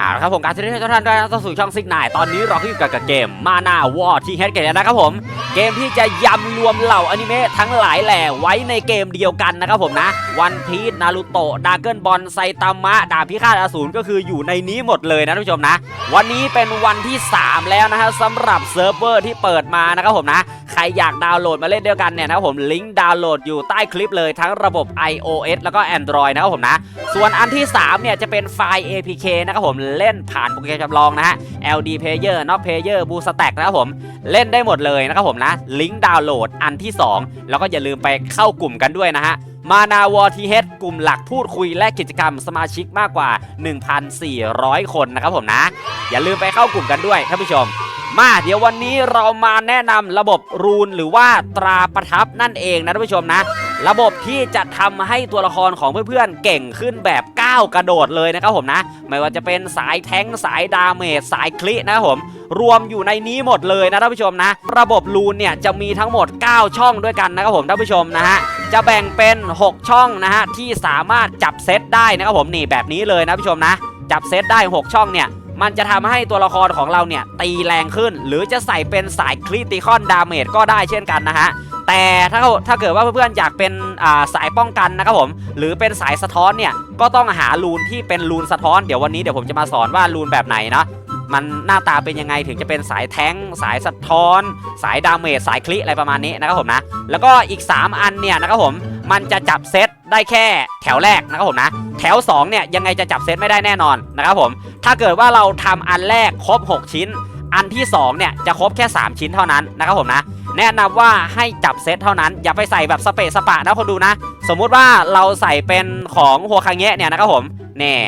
เอาครับผมการที่ให้ทุกท่านได้เข้าสู่ช่องซิกนายตอนนี้เราก็อยู่กับเกมมาหน้าวอร์ที่แฮดกันนะครับผม เกมที่จะยำรวมเหล่าอนิเมะทั้งหลายแหล่ไว้ในเกมเดียวกันนะครับผมนะวันพีชนารูโตะดาเกิลบอลไซตามะดาบพิฆาตอสูรก็คืออยู่ในนี้หมดเลยนะท่านผู้ชมนะ วันนี้เป็นวันที่ 3 แล้วนะฮะสำหรับเซิร์ฟเวอร์ที่เปิดมานะครับผมนะใครอยากดาวน์โหลดมาเล่นเดียวกันเนี่ยนะครับผมลิงก์ดาวน์โหลดอยู่ใต้คลิปเลยทั้งระบบ iOS แล้วก็ Android นะครับผมนะ ส่วนอันที่ 3 เนี่ยจะเป็นไฟล์ APK นะครับผมเล่นผ่านโปรแกรมจำลองนะฮะ LD Player Not Player b o o s t a c k นะครับผมเล่นได้หมดเลยนะครับผมนะลิงก์ดาวน์โหลดอันที่ 2 แล้วก็อย่าลืมไปเข้ากลุ่มกันด้วยนะฮะ มานาวอทีเฮดกลุ่มหลักพูดคุยและกิจกรรมสมาชิกมากกว่า 1,400 คนนะครับผมนะ อย่าลืมไปเข้ากลุ่มกันด้วยท่านผู้ชม มาเดี๋ยววันนี้เรามาแนะนำระบบรูนหรือว่าตราประทับนั่นเองนะท่านผู้ชมนะ ระบบที่จะทำให้ตัวละครของเพื่อนๆเก่งขึ้นแบบก้าวกระโดดเลยนะครับผมนะ ไม่ว่าจะเป็นสายแทงสายดาเมจสายคลินะครับผม รวมอยู่ในนี้หมดเลยนะท่านผู้ชมนะ ระบบรูนเนี่ยจะมีทั้งหมด 9 ช่องด้วยกันนะครับผมท่านผู้ชมนะฮะจะแบ่งเป็น 6 ช่องนะฮะที่สามารถจับเซตได้นะครับผมนี่แบบนี้เลยนะผู้ชมนะ จับเซตได้ 6 ช่องเนี่ย มันจะทำให้ตัวละครของเราเนี่ยตีแรงขึ้น หรือจะใส่เป็นสายคริติคอนดาเมจก็ได้เช่นกันนะฮะแต่ถ้าถ้าเกิดว่าเพื่อนๆอยากเป็นาสายป้องกันนะครับผม หรือเป็นสายสะท้อนเนี่ยก็ต้องหาลูนที่เป็นลูนสะท้อนเดี๋ยววันนี้เดี๋ยวผมจะมาสอนว่าลูนแบบไหนนะ มันหน้าตาเป็นยังไงถึงจะเป็นสายแท้ง สายสะท้อน สายดาเมจสายคลิอะไรประมาณนี้นะครับผมนะ แล้วก็อีก 3 อันเนี่ยนะครับผมมันจะจับเซตได้แค่แถวแรกนะครับผมนะแถว2เนี่ยยังไงจะจับเซตไม่ได้แน่นอนนะครับผมถ้าเกิดว่าเราทำอันแรกครบ 6 ชิ้น อันที่2เนี่ยจะครบแค่ 3 ชิ้นเท่านั้นนะครับผมนะแนะนำว่าให้จับเซตเท่านั้น อย่าไปใส่แบบสเปะสปะนะคนดูนะ สมมุติว่าเราใส่เป็นของหัวคังเงะเนี่ยนะครับผมเนี่ย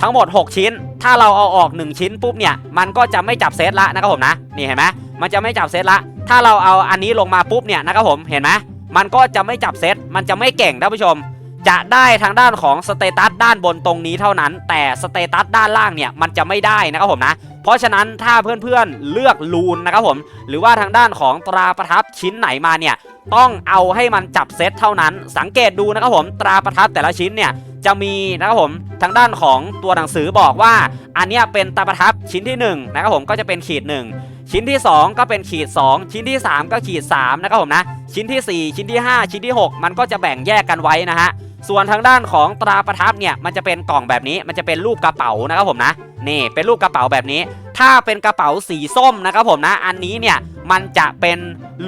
ทั้งหมด 6 ชิ้น ถ้าเราเอาออก 1 ชิ้นปุ๊บเนี่ย มันก็จะไม่จับเซตละนะครับผมนะ นี่เห็นไหมมันจะไม่จับเซตละ ถ้าเราเอาอันนี้ลงมาปุ๊บเนี่ยนะครับผม เห็นไหมมันก็จะไม่จับเซต มันจะไม่เก่งท่านผู้ชม จะได้ทางด้านของสเตตัสด้านบนตรงนี้เท่านั้น แต่สเตตัสด้านล่างเนี่ย มันจะไม่ได้นะครับผมนะ เพราะฉะนั้นถ้าเพื่อนๆเลือกลูนนะครับผม หรือว่าทางด้านของตราประทับชิ้นไหนมาเนี่ยต้องเอาให้มันจับเซตเท่านั้น สังเกตดูนะครับผมตราประทับแต่ละชิ้นเนี่ยจะมีนะครับผมทางด้านของตัวหนังสือบอกว่า อันนี้เป็นตราประทับชิ้นที่1นะครับผมก็จะเป็นขีด 1 ชิ้นที่ 2 ก็เป็นขีด 2 ชิ้นที่ 3 ก็ขีด3นะครับผมนะชิ้นที่ 4 ชิ้นที่ 5 ชิ้นที่ 6 มันก็จะแบ่งแยกกันไว้นะฮะส่วนทางด้านของตราประทับเนี่ยมันจะเป็นกล่องแบบนี้มันจะเป็นรูปกระเป๋านะครับผมนะ นี่เป็นรูปกระเป๋าแบบนี้ ถ้าเป็นกระเป๋าสีส้มนะครับผมนะ อันนี้เนี่ยมันจะเป็น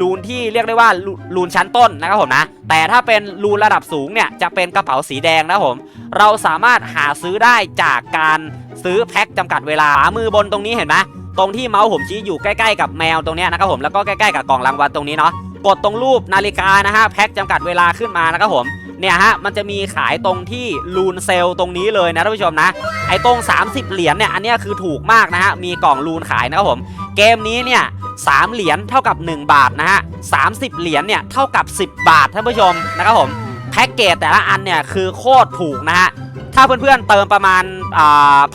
รูนที่เรียกได้ว่ารูรูนชั้นต้นนะครับผมนะ แต่ถ้าเป็นรูนระดับสูงเนี่ยจะเป็นกระเป๋าสีแดงนะครับผม เราสามารถหาซื้อได้จากการซื้อแพ็คจำกัดเวลาขวามือบนตรงนี้เห็นไหมตรงที่เมาส์ผมชี้อยู่ใกล้ๆกับแมวตรงนี้นะครับผมแล้วก็ใกล้ๆกับกล่องรางวัลตรงนี้เนาะกดตรงรูปนาฬิกานะฮะแพ็คจำกัดเวลาขึ้นมานะครับผม เนี่ยฮะมันจะมีขายตรงที่ลูนเซลตรงนี้เลยนะท่านผู้ชมนะ ไอ้ตรง 30 เหรียญเนี่ยอันนี้คือถูกมากนะฮะมีกล่องลูนขายนะครับผม เกมนี้เนี่ยสามเหรียญเท่ากับ 1 บาทนะฮะ30เหรียญเนี่ยเท่ากับ 10 บาทท่านผู้ชมนะครับผมแพ็กเกจแต่ละอันเนี่ยคือโคตรถูกนะฮะถ้าเพื่อนๆเติมประมาณ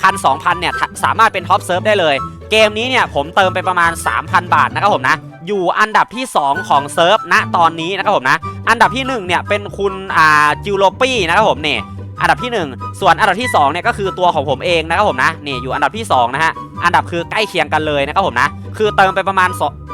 พันสองพันเนี่ยสามารถเป็นท็อปเซิร์ฟได้เลย เกมนี้เนี่ยผมเติมไปประมาณ 3,000 บาทนะครับผมนะ อยู่อันดับที่ 2 ของเซิร์ฟณตอนนี้นะครับผมนะ อันดับที่ 1 เนี่ยเป็นคุณอ่าจิวโลปี้นะครับผมเนี่ยอันดับที่ 1 ส่วนอันดับที่2เนี่ยก็คือตัวของผมเองนะครับผมนะนี่อยู่อันดับที่2นะฮะอันดับคือใกล้เคียงกันเลยนะครับผมนะคือเติมไปประมาณ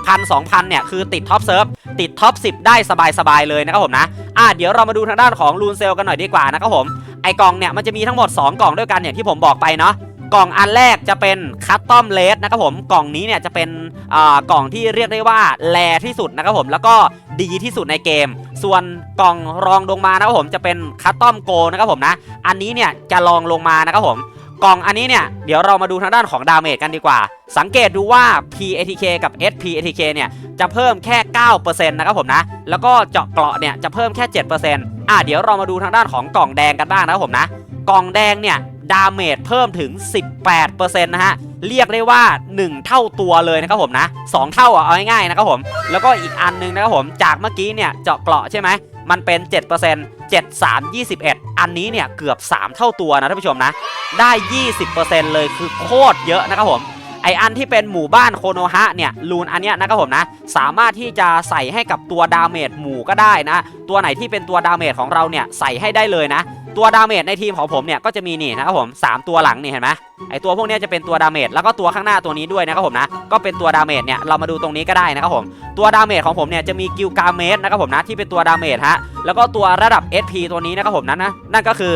พันสองพันเนี่ยคือติดท็อปเซิร์ฟติดท็อป10 ได้สบายๆเลยนะครับผมนะอ่าเดี๋ยวเรามาดูทางด้านของลูนเซลกันหน่อยดีกว่านะครับผมไอกล่องเนี่ยมันจะมีทั้งหมด 2 กล่องด้วยกันอย่างที่ผมบอกไปเนาะ กล่องอันแรกจะเป็นคัตตอมเลสนะครับผมกล่องนี้เนี่ยจะเป็นอ่ากล่องที่เรียกได้ว่าแรที่สุดนะครับผมแล้วก็ดีที่สุดในเกม ส่วนกล่องรองลงมานะครับผมจะเป็นคัตตอมโกนะครับผมนะอันนี้เนี่ยจะรองลงมานะครับผมกล่องอันนี้เนี่ยเดี๋ยวเรามาดูทางด้านของดาเมจกันดีกว่า สังเกตดูว่า PATK กับ SPATK เนี่ยจะเพิ่มแค่ 9%นะครับผมนะ แล้วก็เจาะเกราะเนี่ยจะเพิ่มแค่ 7%อะเดี๋ยวเรามาดูทางด้านของกล่องแดงกันบ้างนะครับผมนะ กล่องแดงเนี่ย ดาเมจเพิ่มถึง 18%นะฮะ เรียกได้ว่า 1 เท่าตัวเลยนะครับผมนะ2เท่าอะเอาง่ายๆนะครับผม แล้วก็อีกอันนึงนะครับผมจากเมื่อกี้เนี่ยเจาะเกราะใช่ไหมมันเป็น 7% 7 3 21 อันนี้เนี่ยเกือบ 3 เท่าตัวนะท่านผู้ชมนะ ได้ 20%เลยคือโคตรเยอะนะครับผมไออันที่เป็นหมู่บ้านโคโนฮะเนี่ยลูนอันเนี้ยนะครับผมนะสามารถที่จะใส่ให้กับตัวดาเมจหมู่ก็ได้นะ ตัวไหนที่เป็นตัวดาเมจของเราเนี่ยใส่ให้ได้เลยนะ ตัวดาเมจในทีมของผมเนี่ยก็จะมีนี่นะครับผมสามตัวหลังนี่เห็นไหมไอตัวพวกนี้จะเป็นตัวดาเมจแล้วก็ตัวข้างหน้าตัวนี้ด้วยนะครับผมนะก็เป็นตัวดาเมจเนี่ยเรามาดูตรงนี้ก็ได้นะครับผมตัวดาเมจของผมเนี่ยจะมีกิลกาเมสนะครับผมนะที่เป็นตัวดาเมจฮะแล้วก็ตัวระดับ SP ตัวนี้นะครับผมนั้นนะนั่นก็คือ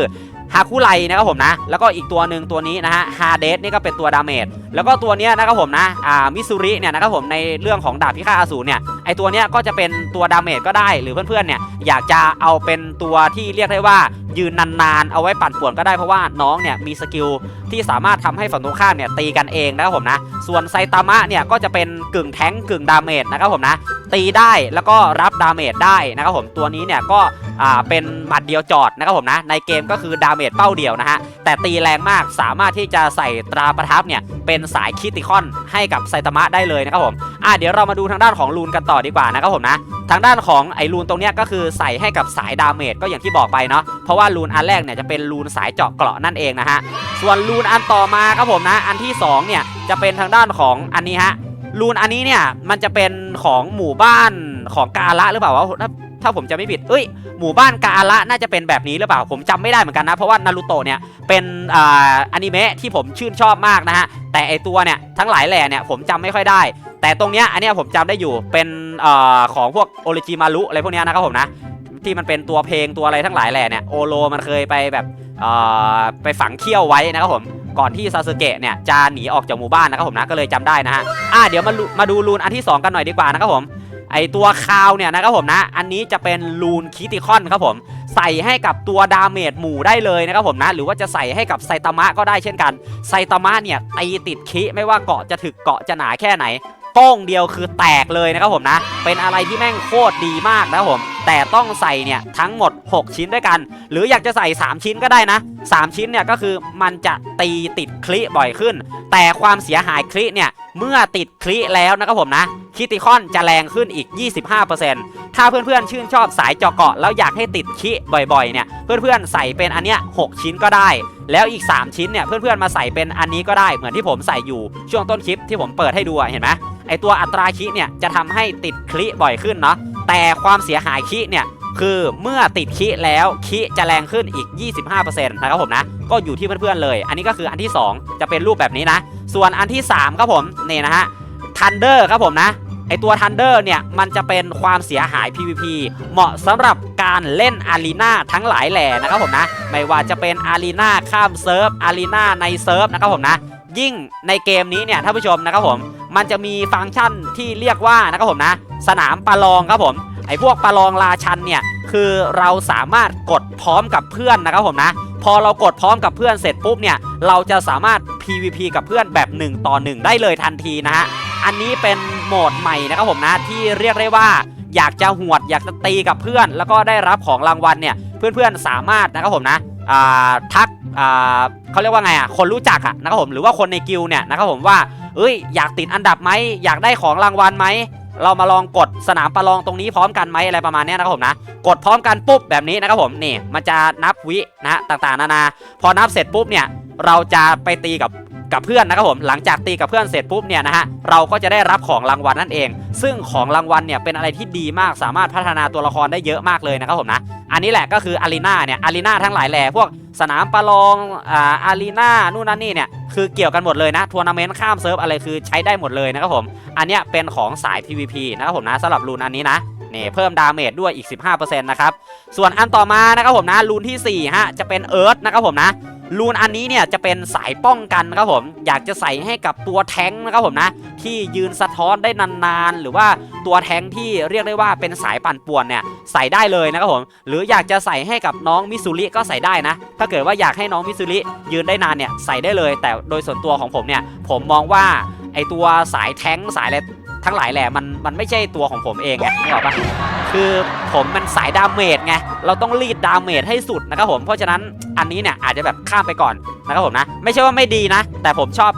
ฮาคุไลนะครับผมนะ แล้วก็อีกตัวหนึ่งตัวนี้นะฮะฮาเดสนี่ก็เป็นตัวดาเมจแล้วก็ตัวเนี้ยนะครับผมนะอ่ามิซูริเนี่ยนะครับผมในเรื่องของดาบพิฆาตอสูรเนี่ยไอตัวเนี้ยก็จะเป็นตัวดาเมจก็ได้หรือเพื่อนๆเนี่ยอยากจะเอาเป็นตัวที่เรียกได้ว่ายืนนานๆ เอาไว้ปั่นป่วนก็ได้เพราะว่าน้องเนี่ยมีสกิลที่สามารถทำให้ฝั่งตรงข้ามเนี่ยตีกันเองนะครับผมนะ ส่วนไซตามะเนี่ยก็จะเป็นกึ่งแท้งกึ่งดาเมจนะครับผมนะ ตีได้แล้วก็รับดาเมจได้นะครับผมตัวนี้เนี่ยก็อ่าเป็นหมัดเดียวจอดนะครับผมนะในเกมก็คือดาเมจเป้าเดียวนะฮะ แต่ตีแรงมากสามารถที่จะใส่ตราประทับเนี่ย เป็นสายคิติคอนให้กับไซตามะได้เลยนะครับผมอะเดี๋ยวเรามาดูทางด้านของลูนกันต่อดีกว่านะครับผมนะทางด้านของไอรูนตรงเนี้ยก็คือใส่ให้กับสายดาเมจก็อย่างที่บอกไปเนาะเพราะว่ารูนอันแรกเนี่ยจะเป็นรูนสายเจาะเกราะนั่นเองนะฮะส่วนรูนอันต่อมาครับผมนะ อันที่สองเนี่ยจะเป็นทางด้านของอันนี้ฮะรูนอันนี้เนี่ยมันจะเป็นของหมู่บ้านของกาละหรือเปล่าวะ ถ้าผมจะไม่ผิด เอ้ย หมู่บ้านกาละน่าจะเป็นแบบนี้หรือเปล่า ผมจำไม่ได้เหมือนกันนะ เพราะว่านารูโตะเนี่ย เป็นอ่าอนิเมะที่ผมชื่นชอบมากนะฮะ แต่ไอตัวเนี่ย ทั้งหลายแหล่เนี่ย ผมจำไม่ค่อยได้ แต่ตรงเนี้ย อันเนี้ยผมจำได้อยู่ เป็นอ่อของพวกโอริจิมารุอะไรพวกเนี้ยนะครับผมนะ ที่มันเป็นตัวเพลงตัวอะไรทั้งหลายแหล่เนี่ย โอโลมันเคยไปแบบอ่อไปฝังเขี้ยวไว้นะครับผมก่อนที่ซาสึเกะเนี่ยจะหนีออกจากหมู่บ้านนะครับผมนะก็เลยจำได้นะฮะ อะเดี๋ยวมาดูมาดูรูนอันที่ 2 กันหน่อยดีกว่านะครับผม ไอตัวคาวเนี่ยนะครับผมนะ อันนี้จะเป็นลูนคิติคอนครับผม ใส่ให้กับตัวดาเมจหมู่ได้เลยนะครับผมนะ หรือว่าจะใส่ให้กับไซตามะก็ได้เช่นกัน ไซตามะเนี่ยตีติดคิไม่ว่าเกาะจะถึกเกาะจะหนาแค่ไหน โป้งเดียวคือแตกเลยนะครับผมนะ เป็นอะไรที่แม่งโคตรดีมากนะครับผม แต่ต้องใส่เนี่ยทั้งหมด 6 ชิ้นด้วยกัน หรืออยากจะใส่ 3 ชิ้นก็ได้นะ 3 ชิ้นเนี่ยก็คือมันจะตีติดคลิบ่อยขึ้น แต่ความเสียหายคลิเนี่ยเมื่อติดคลิแล้วนะครับผมนะคิติคอนจะแรงขึ้นอีก 25% ถ้าเพื่อนๆชื่นชอบสายเจาะเกาะแล้วอยากให้ติดคิบ่อยๆเนี่ยเพื่อนๆใส่เป็นอันเนี้ย6ชิ้นก็ได้ แล้วอีก 3 ชิ้นเนี่ยเพื่อนๆมาใส่เป็นอันนี้ก็ได้เหมือนที่ผมใส่อยู่ช่วงต้นคลิปที่ผมเปิดให้ดูเห็นไหมไอตัวอัตราคิเนี่ยจะทำให้ติดคลิบ่อยขึ้นเนาะแต่ความเสียหายคิเนี่ยคือเมื่อติดคิแล้วคิจะแรงขึ้นอีก 25%นะครับผมนะ ก็อยู่ที่เพื่อนๆเลย อันนี้ก็คืออันที่ 2 จะเป็นรูปแบบนี้นะ ส่วนอันที่ 3 ครับผมนี่นะฮะทันเดอร์ครับผมนะ ไอตัวทันเดอร์เนี่ยมันจะเป็นความเสียหาย PVP เหมาะสำหรับการเล่นอารีนาทั้งหลายแหล่นะครับผมนะ ไม่ว่าจะเป็นอารีนาข้ามเซิร์ฟอารีนาในเซิร์ฟนะครับผมนะยิ่งในเกมนี้เนี่ยท่านผู้ชมนะครับผม มันจะมีฟังก์ชันที่เรียกว่านะครับผมนะ สนามประลองครับผม ไอ้พวกประลองราชันเนี่ยคือเราสามารถกดพร้อมกับเพื่อนนะครับผมนะ พอเรากดพร้อมกับเพื่อนเสร็จปุ๊บเนี่ยเราจะสามารถ PVP กับเพื่อนแบบ 1 ต่อ 1 ได้เลยทันทีนะฮะอันนี้เป็น โหมดใหม่นะครับผมนะที่เรียกได้ว่าอยากจะหวดอยากจะตีกับเพื่อน แล้วก็ได้รับของรางวัลเนี่ยเพื่อนๆสามารถนะครับผมนะทักเขาเรียกว่าไงอะคนรู้จักอะนะครับผมหรือว่าคนในกิลเนี่ยนะครับผมว่าเอ้ยอยากติดอันดับไหมอยากได้ของรางวัลไหมเรามาลองกดสนามประลองตรงนี้พร้อมกันไหมอะไรประมาณนี้นะครับผมนะกดพร้อมกันปุ๊บแบบนี้นะครับผมนี่มันจะนับวินะต่างๆ นานา พอนับเสร็จปุ๊บเนี่ยเราจะไปตีกับ กับเพื่อนนะครับผมหลังจากตีกับเพื่อนเสร็จปุ๊บเนี่ยนะฮะเราก็จะได้รับของรางวัลนั่นเอง ซึ่งของรางวัลเนี่ยเป็นอะไรที่ดีมากสามารถพัฒนาตัวละครได้เยอะมากเลยนะครับผมนะอันนี้แหละก็คืออารีนาเนี่ยอารีนาทั้งหลายแหล่พวกสนามประลองอ่าอารีนานู่นนั่นนี่เนี่ยคือเกี่ยวกันหมดเลยนะทัวร์นาเมนต์ข้ามเซิร์ฟอะไรคือใช้ได้หมดเลยนะครับผมอันเนี้ยเป็นของสาย PVP นะครับผมนะสำหรับรูนอันนี้นะ นี่เพิ่มดาเมจด้วยอีก 15%นะครับ ส่วนอันต่อมานะครับผมนะรูนที่4ฮะจะเป็นเอิร์ธนะครับผมนะรูนอันนี้เนี่ยจะเป็นสายป้องกันนะครับผมอยากจะใส่ให้กับตัวแท้งนะครับผมนะที่ยืนสะท้อนได้นานๆ หรือว่าตัวแท้งที่เรียกได้ว่าเป็นสายปั่นป่วนเนี่ยใส่ได้เลยนะครับผมหรืออยากจะใส่ให้กับน้องมิซูริก็ใส่ได้นะ ถ้าเกิดว่าอยากให้น้องมิซูริยืนได้นานเนี่ยใส่ได้เลย แต่โดยส่วนตัวของผมเนี่ยผมมองว่าไอตัวสายแท้งสายอะไร ทั้งหลายแหละมันมันไม่ใช่ตัวของผมเองไงนี่หรอปะคือผมมันสายดาเมจไงเราต้องรีดดาเมจให้สุดนะครับผมเพราะฉะนั้นอันนี้เนี่ยอาจจะแบบข้ามไปก่อนนะครับผมนะ ไม่ใช่ว่าไม่ดีนะ แต่ผมชอบ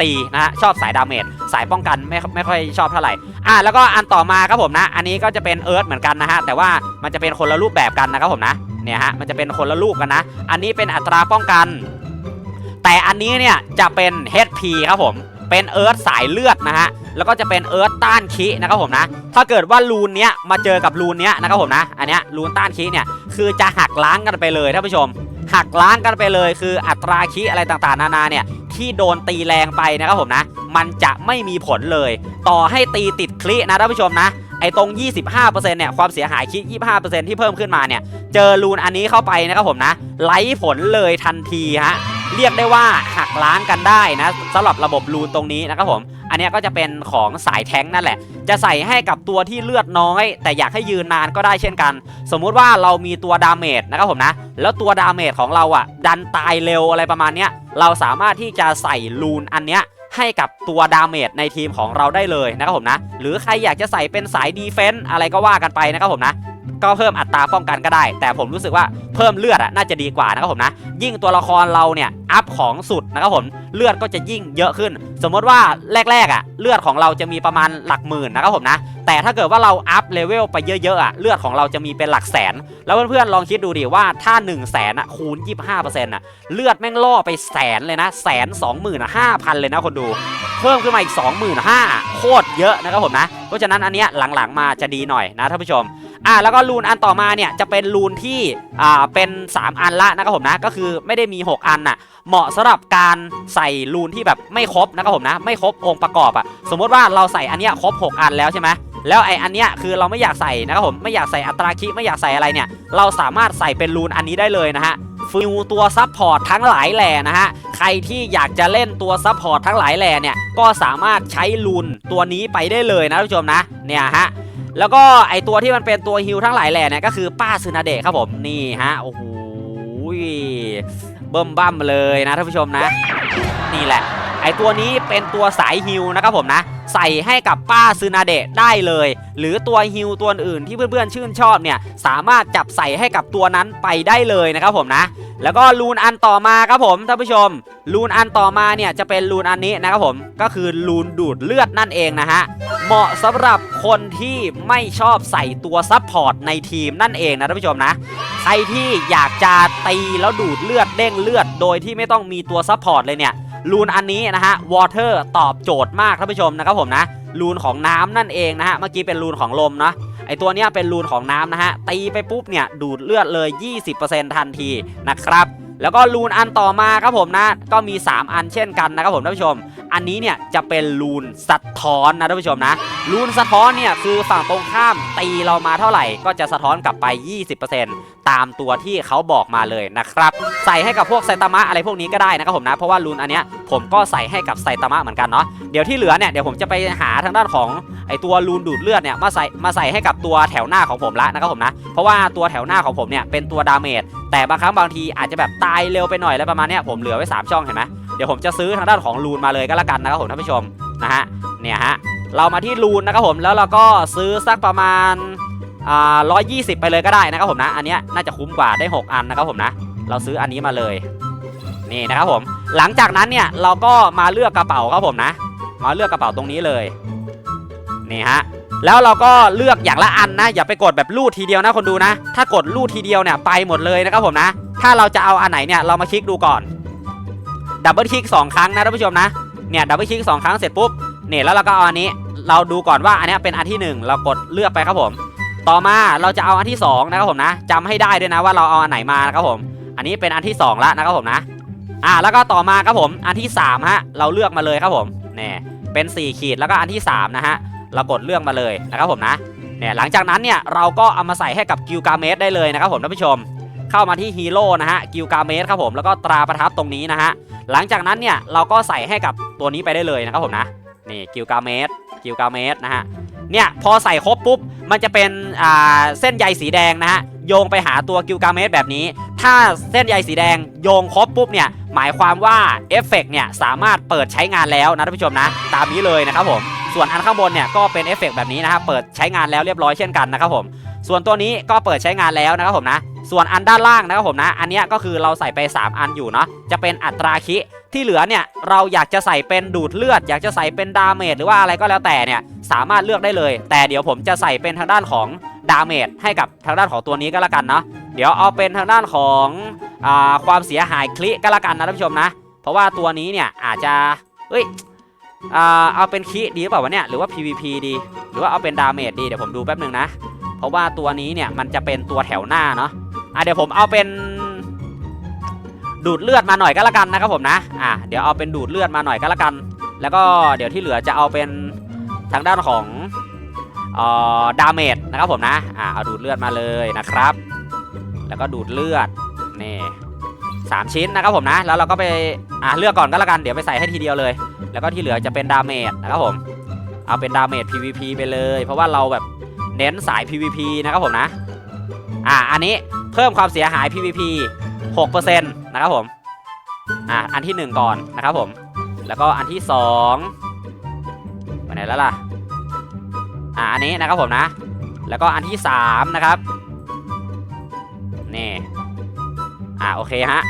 ตีนะฮะชอบสายดาเมจสายป้องกันไม่ไม่ค่อยชอบเท่าไหร่อะแล้วก็อันต่อมาครับผมนะ อันนี้ก็จะเป็นเอิร์ธเหมือนกันนะฮะแต่ว่ามันจะเป็นคนละรูปแบบกันนะครับผมนะเนี่ยฮะมันจะเป็นคนละรูปกันนะ อันนี้เป็นอัตราป้องกัน แต่อันนี้เนี่ยจะเป็น HP ครับผม เป็นเอิร์ธสายเลือดนะฮะแล้วก็จะเป็นเอิร์ธต้านคีนะครับผมนะ ถ้าเกิดว่ารูนเนี้ยมาเจอกับรูนเนี้ยนะครับผมนะ อันเนี้ยรูนต้านคีเนี่ยคือจะหักล้างกันไปเลยท่านผู้ชม หักล้างกันไปเลยคืออัตราคิอะไรต่างๆ นานาเนี่ยที่โดนตีแรงไปนะครับผมนะ มันจะไม่มีผลเลย ต่อให้ตีติดคลินะท่านผู้ชมนะไอ้ตรง 25%เนี่ย ความเสียหายคิด 25%ที่เพิ่มขึ้นมาเนี่ย เจอรูนอันนี้เข้าไปนะครับผมนะ ไล่ผลเลยทันทีฮะ เรียกได้ว่าหักล้างกันได้นะสำหรับระบบรูนตรงนี้นะครับผม อันนี้ก็จะเป็นของสายแท้งนั่นแหละ จะใส่ให้กับตัวที่เลือดน้อย แต่อยากให้ยืนนานก็ได้เช่นกัน สมมุติว่าเรามีตัวดาเมจนะครับผมนะ แล้วตัวดาเมจของเราอะ ดันตายเร็วอะไรประมาณเนี้ยเราสามารถที่จะใส่รูนอันเนี้ยให้กับตัวดาเมจในทีมของเราได้เลยนะครับผมนะ หรือใครอยากจะใส่เป็นสายดีเฟนต์อะไรก็ว่ากันไปนะครับผมนะ ก็เพิ่มอัตราป้องกันก็ได้ แต่ผมรู้สึกว่าเพิ่มเลือดอะน่าจะดีกว่านะครับผมนะ ยิ่งตัวละครเราเนี่ยอัพของสุดนะครับผมเลือดก็จะยิ่งเยอะขึ้น สมมติว่าแรกๆอะเลือดของเราจะมีประมาณหลักหมื่นนะครับผมนะแต่ถ้าเกิดว่าเราอัพเลเวลไปเยอะๆอะเลือดของเราจะมีเป็นหลักแสน แล้วเพื่อนๆลองคิดดูดิว่าถ้า1นึ่งแสนอะคูณ 25%อะเลือดแม่งล่อไปแสนเลยนะแสนสองหมื่นห้าพันเลยนะคนดูเพิ่มขึ้นมาอีก 25,000โคตรเยอะนะครับผมนะ เพราะฉะนั้นอันเนี้ยหลังๆมาจะดีหน่อยนะท่านผู้ชม อะแล้วก็รูนอันต่อมาเนี่ยจะเป็นรูนที่อ่าเป็น 3 อันละนะครับผมนะก็คือไม่ได้มี 6 อันน่ะเหมาะสำหรับการใส่รูนที่แบบไม่ครบนะครับผมนะไม่ครบองค์ประกอบอะสมมติว่าเราใส่อันเนี้ยครบ 6 อันแล้วใช่ไหมแล้วไออันเนี้ยคือเราไม่อยากใส่นะครับผมไม่อยากใส่อัตราคิไม่อยากใส่อะไรเนี่ยเราสามารถใส่เป็นรูนอันนี้ได้เลยนะฮะฟิวตัวซับพอร์ตทั้งหลายแหล่นะฮะใครที่อยากจะเล่นตัวซับพอร์ตทั้งหลายแหล่เนี่ยก็สามารถใช้ลูนตัวนี้ไปได้เลยนะท่านผู้ชมนะเนี่ยฮะ แล้วก็ไอตัวที่มันเป็นตัวฮิลทั้งหลายแหล่เนี่ยก็คือป้าซึนาเดะครับผมนี่ฮะโอ้โหเบิ่มบั่มเลยนะท่านผู้ชมนะ นี่แหละ ไอตัวนี้เป็นตัวสายฮิลนะครับผมนะ ใส่ให้กับป้าซึนาเดะได้เลย หรือตัวฮิลตัวอื่นที่เพื่อนๆชื่นชอบเนี่ยสามารถจับใส่ให้กับตัวนั้นไปได้เลยนะครับผมนะ แล้วก็รูนอันต่อมาครับผมท่านผู้ชมรูนอันต่อมาเนี่ยจะเป็นรูนอันนี้นะครับผมก็คือรูนดูดเลือดนั่นเองนะฮะเหมาะสำหรับคนที่ไม่ชอบใส่ตัวซับพอร์ตในทีมนั่นเองนะท่านผู้ชมนะใครที่อยากจะตีแล้วดูดเลือดเด้งเลือด โดยที่ไม่ต้องมีตัวซับพอร์ตเลยเนี่ย รูนอันนี้นะฮะวอเตอร์ตอบโจทย์มากท่านผู้ชมนะครับผมนะรูนของน้ำนั่นเองนะฮะเมื่อกี้เป็นรูนของลมเนาะไอตัวเนี้ยเป็นรูนของน้ำนะฮะตีไปปุ๊บเนี่ยดูดเลือดเลย 20%ทันทีนะครับ แล้วก็รูนอันต่อมาครับผมนะ ก็มี 3 อันเช่นกันนะครับผมท่านผู้ชม อันนี้เนี่ยจะเป็นรูนสะท้อนนะท่านผู้ชมนะ รูนสะท้อนเนี่ยคือฝั่งตรงข้ามตีเรามาเท่าไหร่ ก็จะสะท้อนกลับไป 20%ตามตัวที่เขาบอกมาเลยนะครับ ใส่ให้กับพวกไซตามะอะไรพวกนี้ก็ได้นะครับผมนะ เพราะว่ารูนอันเนี้ยผมก็ใส่ให้กับไซตามะเหมือนกันเนาะ เดี๋ยวที่เหลือเนี่ยเดี๋ยวผมจะไปหาทางด้านของไอตัวรูนดูดเลือดเนี่ยมาใส่มาใส่ให้กับตัวแถวหน้าของผมละนะครับผมนะ เพราะว่าตัวแถวหน้าของผมเนี่ยเป็นตัวดาเมจแต่บางครั้งบางทีอาจจะแบบตายเร็วไปหน่อยแล้วประมาณเนี้ยผมเหลือไว้ 3 ช่องเห็นไหมเดี๋ยวผมจะซื้อทางด้านของรูนมาเลยก็แล้วกันนะครับผมท่านผู้ชมนะฮะเนี่ยฮะเรามาที่รูนนะครับผมแล้วเราก็ซื้อสักประมาณอ่าร้อยยี่สิบไปเลยก็ได้นะครับผมนะ อันนี้น่าจะคุ้มกว่าได้ 6 อันนะครับผมนะ เราซื้ออันนี้มาเลยนี่นะครับผมหลังจากนั้นเนี่ยเราก็มาเลือกกระเป๋าครับผมนะ มาเลือกกระเป๋าตรงนี้เลยนี่ฮะแล้วเราก็เลือกอย่างละอันนะ อย่าไปกดแบบลูดทีเดียวนะคนดูนะ ถ้ากดลูดทีเดียวเนี่ยไปหมดเลยนะครับผมนะ ถ้าเราจะเอาอันไหนเนี่ยเรามาคลิกดูก่อนดับเบิลคลิกสองครั้งนะท่านผู้ชมนะเนี่ยดับเบิลคลิกสองครั้งเสร็จปุ๊บเนี่ยแล้วเราก็เอาอันนี้เราดูก่อนว่าอันนี้เป็นอันที่หนึ่งเรากดเลือกไปครับผม ต่อมาเราจะเอาอันที่สองนะครับผมนะจำให้ได้ด้วยนะว่าเราเอาอันไหนมานะครับผม อันนี้เป็นอันที่สองแล้วนะครับผมนะอ่าแล้วก็ต่อมาครับผมอันที่สามฮะเราเลือกมาเลยครับผมเนี่ยเป็นสี่ขีดแล้วก็อันที่สามนะฮะเรากดเลือกมาเลยนะครับผมนะเนี่ยหลังจากนั้นเนี่ยเราก็เอามาใส่ให้กับกิลกาเมสได้เลยนะครับผมท่านผู้ชม เข้ามาที่ฮีโร่นะฮะกิลกาเมสครับผมแล้วก็ตราประทับตรงนี้นะฮะหลังจากนั้นเนี่ยเราก็ใส่ให้กับตัวนี้ไปได้เลยนะครับผมนะนี่กิลกาเมสกิลกาเมสนะฮะเนี่ยพอใส่ครบปุ๊บมันจะเป็นอ่าเส้นใยสีแดงนะฮะโยงไปหาตัวกิลกาเมสแบบนี้ ถ้าเส้นใยสีแดงโยงครบปุ๊บเนี่ยหมายความว่าเอฟเฟกต์เนี่ยสามารถเปิดใช้งานแล้วนะท่านผู้ชมนะ ตามนี้เลยนะครับผมส่วนอันข้างบนเนี่ยก็เป็นเอฟเฟกต์แบบนี้นะครับเปิดใช้งานแล้วเรียบร้อยเช่นกันนะครับผมส่วนตัวนี้ก็เปิดใช้งานแล้วนะครับผมนะ ส่วนอันด้านล่างนะครับผมนะ อันนี้ก็คือเราใส่ไป 3 อันอยู่เนาะจะเป็นอัตราคิที่เหลือเนี่ยเราอยากจะใส่เป็นดูดเลือด อยากจะใส่เป็นดาเมจหรือว่าอะไรก็แล้วแต่เนี่ยสามารถเลือกได้เลย แต่เดี๋ยวผมจะใส่เป็นทางด้านของดาเมจให้กับทางด้านของตัวนี้ก็แล้วกันเนาะเดี๋ยวเอาเป็นทางด้านของอาความเสียหายคลิก็แล้วกันนะท่านผู้ชมนะ เพราะว่าตัวนี้เนี่ยอาจจะเอ้ยอ่าเอาเป็นคิดีหรือเปล่าวะเนี่ยหรือว่า PVP ดี หรือว่าเอาเป็นดาเมจดีเดี๋ยวผมดูแป๊บหนึ่งนะ เพราะว่าตัวนี้เนี่ยมันจะเป็นตัวแถวหน้าเนาะ อะเดี๋ยวผมเอาเป็นดูดเลือดมาหน่อยก็แล้วกันนะครับผมนะอะเดี๋ยวเอาเป็นดูดเลือดมาหน่อยก็แล้วกัน แล้วก็เดี๋ยวที่เหลือจะเอาเป็นทางด้านของเอ่อดาเมจนะครับผมนะอะเอาดูดเลือดมาเลยนะครับ แล้วก็ดูดเลือดนี่สามชิ้นนะครับผมนะ แล้วเราก็ไปอะเลือกก่อนก็แล้วกันเดี๋ยวไปใส่ให้ทีเดียวเลย แล้วก็ที่เหลือจะเป็นดาเมจนะครับผม เอาเป็นดาเมจ PVP ไปเลย เพราะว่าเราแบบเน้นสาย PVP นะครับผมนะอ่าอันนี้ เพิ่มความเสียหาย PVP 6%นะครับผม อ่าอันที่ 1 ก่อนนะครับผม แล้วก็อันที่2ไปไหนแล้วล่ะ อ่าอันนี้นะครับผมนะ แล้วก็อันที่ 3 นะครับ นี่ อ่าโอเคฮะ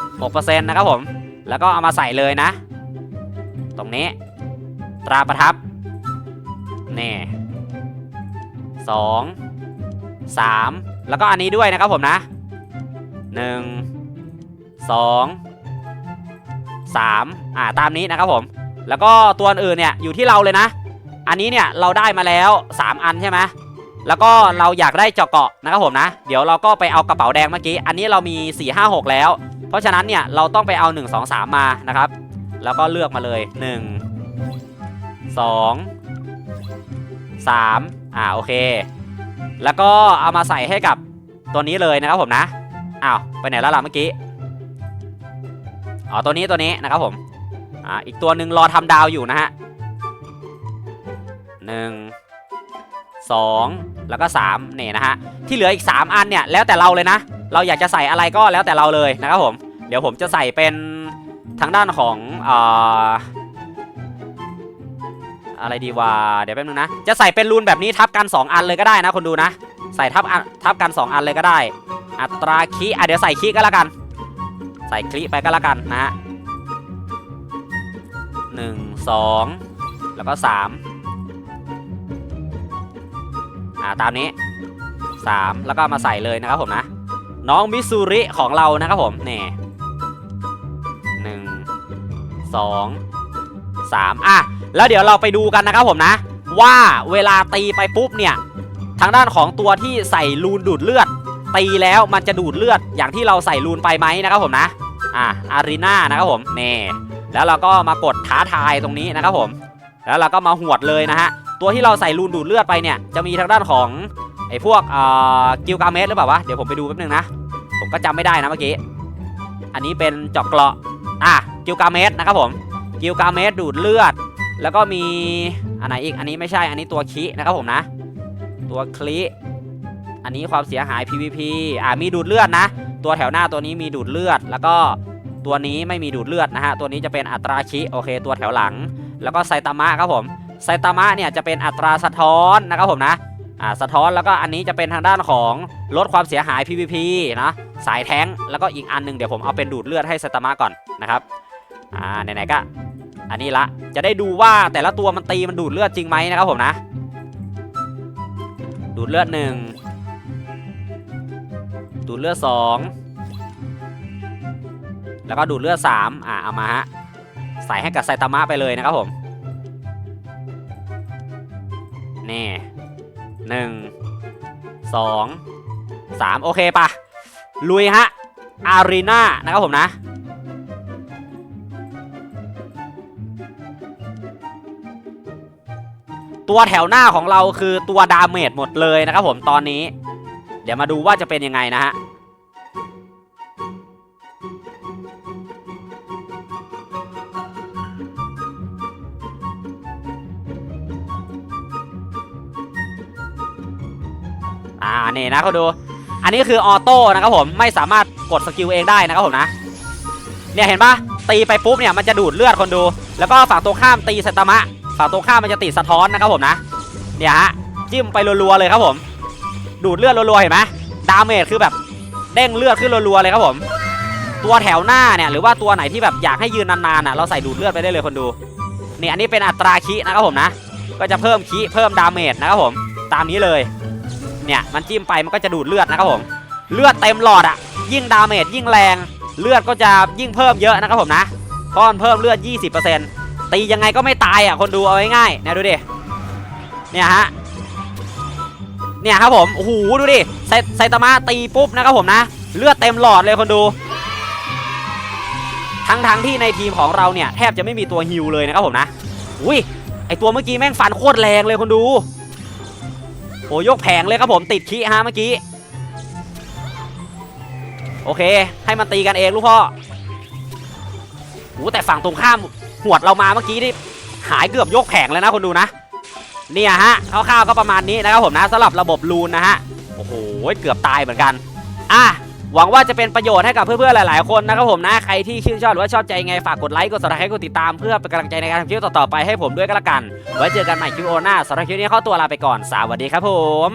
6%นะครับผม แล้วก็เอามาใส่เลยนะ ตรงนี้ ตราประทับ นี่สองสาม แล้วก็อันนี้ด้วยนะครับผมนะหนึ่งสองสามอ่าตามนี้นะครับผม แล้วก็ตัวอื่นเนี่ยอยู่ที่เราเลยนะ อันนี้เนี่ยเราได้มาแล้ว 3 อันใช่ไหมแล้วก็เราอยากได้เจาะเกาะนะครับผมนะ เดี๋ยวเราก็ไปเอากระเป๋าแดงเมื่อกี้ อันนี้เรามี 4 5 6 แล้ว เพราะฉะนั้นเนี่ยเราต้องไปเอา 1 2 3 มานะครับ แล้วก็เลือกมาเลย 1 2 3อ่าโอเค แล้วก็เอามาใส่ให้กับตัวนี้เลยนะครับผมนะอ้าวไปไหนแล้วล่ะเมื่อกี้อ๋อตัวนี้ตัวนี้นะครับผมอ่าอีกตัวหนึ่งรอทำดาวอยู่นะฮะหนึ่งสองแล้วก็สามนี่ยนะฮะที่เหลืออีก 3 อันเนี่ยแล้วแต่เราเลยนะ เราอยากจะใส่อะไรก็แล้วแต่เราเลยนะครับผม เดี๋ยวผมจะใส่เป็นทางด้านของอ่า อะไรดีวะเดี๋ยวแป๊บนึงนะ จะใส่เป็นรูนแบบนี้ทับกัน 2 อันเลยก็ได้นะคนดูนะ ใส่ทับอันทับกัน 2 อันเลยก็ได้ อัตราคีอะเดี๋ยวใส่คีก็แล้วกัน ใส่คลิไปก็แล้วกันนะฮะหนึ่งสองแล้วก็สามอ่าตามนี้สามแล้วก็มาใส่เลยนะครับผมนะ น้องมิสซูริของเรานะครับผมนี่หนึ่งสองสามอะ แล้วเดี๋ยวเราไปดูกันนะครับผมนะ ว่าเวลาตีไปปุ๊บเนี่ย ทางด้านของตัวที่ใส่รูนดูดเลือด ตีแล้วมันจะดูดเลือดอย่างที่เราใส่รูนไปไหมนะครับผมนะอ่าอารีนานะครับผมนี่แล้วเราก็มากดท้าทายตรงนี้นะครับผม แล้วเราก็มาหวดเลยนะฮะตัวที่เราใส่รูนดูดเลือดไปเนี่ยจะมีทางด้านของไอ้พวกอ่ากิลกาเมสหรือเปล่าวะเดี๋ยวผมไปดูแป๊บนึงนะผมก็จำไม่ได้นะเมื่อกี้อันนี้เป็นจอกเกราะอะกิลกาเมสนะครับผมกิลกาเมสดูดเลือด แล้วก็มีอันไหนอีก อันนี้ไม่ใช่ อันนี้ตัวคินะครับผมนะ ตัวคลิอันนี้ความเสียหาย PVP อ่ามีดูดเลือดนะ ตัวแถวหน้าตัวนี้มีดูดเลือด แล้วก็ตัวนี้ไม่มีดูดเลือดนะฮะ ตัวนี้จะเป็นอัตราคิโอเค ตัวแถวหลัง แล้วก็ไซตามะครับผม ไซตามะเนี่ยจะเป็นอัตราสะท้อนนะครับผมนะ อ่า สะท้อน แล้วก็อันนี้จะเป็นทางด้านของลดความเสียหาย PVP นะ สายแท้ง แล้วก็อีกอันหนึงเดี๋ยวผมเอาเป็นดูดเลือดให้ไซตามะก่อนนะครับ อ่า ไหนๆก็ อันนี้ละ จะได้ดูว่าแต่ละตัวมันตีมันดูดเลือดจริงไหมนะครับผมนะ ดูดเลือดหนึ่งดูดเลือดสองแล้วก็ดูดเลือดสามอ่าเอามาฮะใส่ให้กับไซตามะไปเลยนะครับผมนี่หนึ่งสองสามโอเคปะลุยฮะอารีนานะครับผมนะ ตัวแถวหน้าของเราคือตัวดาเมจหมดเลยนะครับผมตอนนี้ เดี๋ยวมาดูว่าจะเป็นยังไงนะฮะอ่านี่นะเขาดู อันนี้คือออโต้นะครับผมไม่สามารถกดสกิลเองได้นะครับผมนะ เนี่ยเห็นปะ ตีไปปุ๊บเนี่ยมันจะดูดเลือดคนดู แล้วก็ฝั่งตรงข้ามตีสตามะฝั่งตรงข้ามมันจะติดสะท้อนนะครับผมนะเนี่ยฮะจิ้มไปรัวๆเลยครับผม ดูดเลือดรัวๆเห็นไหมดาเมจคือแบบเด้งเลือดขึ้นรัวๆเลยครับผม ตัวแถวหน้าเนี่ยหรือว่าตัวไหนที่แบบอยากให้ยืนนานๆอะเราใส่ดูดเลือดไปได้เลยคนดูเนี่ยอันนี้เป็นอัตราคินะครับผมนะก็จะเพิ่มคิเพิ่มดาเมจนะครับผมตามนี้เลยเนี่ยมันจิ้มไปมันก็จะดูดเลือดนะครับผม เลือดเต็มหลอดอะยิ่งดาเมจยิ่งแรง เลือดก็จะยิ่งเพิ่มเยอะนะครับผมนะเพราะมันเพิ่มเลือด 20%ตียังไงก็ไม่ตายอะคนดูเอาง่ายๆนี่ยดูดิเนี่ยฮะเนี่ยครับผมโอ้โหดูดิไซไซตามะตีปุ๊บนะครับผมนะ เลือดเต็มหลอดเลยคนดู ทั้งทั้งที่ในทีมของเราเนี่ยแทบจะไม่มีตัวฮิวเลยนะครับผมนะอุ้ยไอตัวเมื่อกี้แม่งฟันโคตรแรงเลยคนดูโอ้ยกแผงเลยครับผมติดขี้ฮะเมื่อกี้ โอเค ให้มันตีกันเองลูกพ่อโอ้แต่ฝั่งตรงข้ามหวดเรามาเมื่อกี้นี่หายเกือบยกแผงเลยนะคนดูนะ เนี่ยฮะคร่าวๆก็ประมาณนี้นะครับผมนะสำหรับระบบลูนนะฮะโอ้โหเกือบตายเหมือนกันอะหวังว่าจะเป็นประโยชน์ให้กับเพื่อนๆหลายๆคนนะครับผมนะ ใครที่ชื่นชอบหรือว่าชอบใจไงฝากกดไลค์กด subscribe กดติดตามเพื่อเป็นกำลังใจในการทำคลิปต่อๆไปให้ผมด้วยก็แล้วกัน ไว้เจอกันใหม่คลิปโอหน้าสำหรับคลิปนี้ข้าตัวลาไปก่อนสวัสดีครับผม